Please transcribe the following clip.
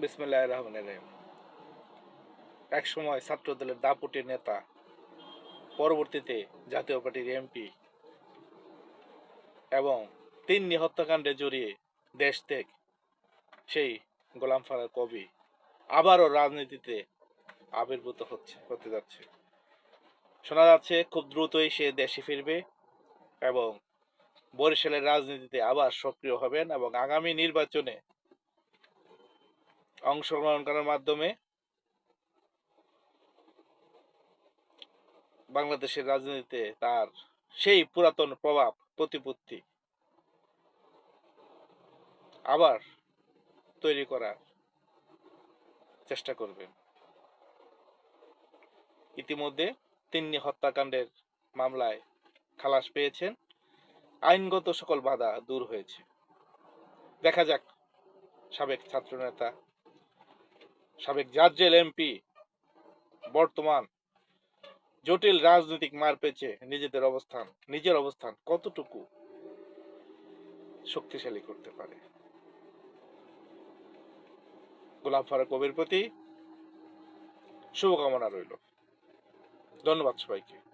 বিসমিল্লাহ রহমান রহিম। এক সময় ছাত্রদলের দাপুটে নেতা, পরবর্তীতে জাতীয় পার্টির এমপি এবং তিন্নি হত্যাকাণ্ডে জড়িয়ে দেশ ত্যাগ, সেই গোলাম ফারার কবি আবারও রাজনীতিতে আবির্ভূত হচ্ছে, হতে যাচ্ছে। শোনা যাচ্ছে খুব দ্রুতই সে দেশে ফিরবে এবং বরিশালের রাজনীতিতে আবার সক্রিয় হবেন এবং আগামী নির্বাচনে অংশগ্রহণ করার মাধ্যমে বাংলাদেশের রাজনীতিতে তার সেই পুরাতন প্রভাব, প্রতিপত্তি আবার তৈরি করার চেষ্টা করবেন। ইতিমধ্যে তিন্নি হত্যাকাণ্ডের মামলায় খালাস পেয়েছেন। আইনগত সকল বাধা দূর হয়েছে। দেখা যাক সাবেক ছাত্রনেতা সাবেক জাজেল এমপি, বর্তমান জটিল রাজনৈতিক মার পেয়েছে নিজেদের অবস্থান, নিজের অবস্থান কতটুকু শক্তিশালী করতে পারে? গোলাপ ফারুক কবির প্রতি শুভকামনা রইল। ধন্যবাদ সবাইকে।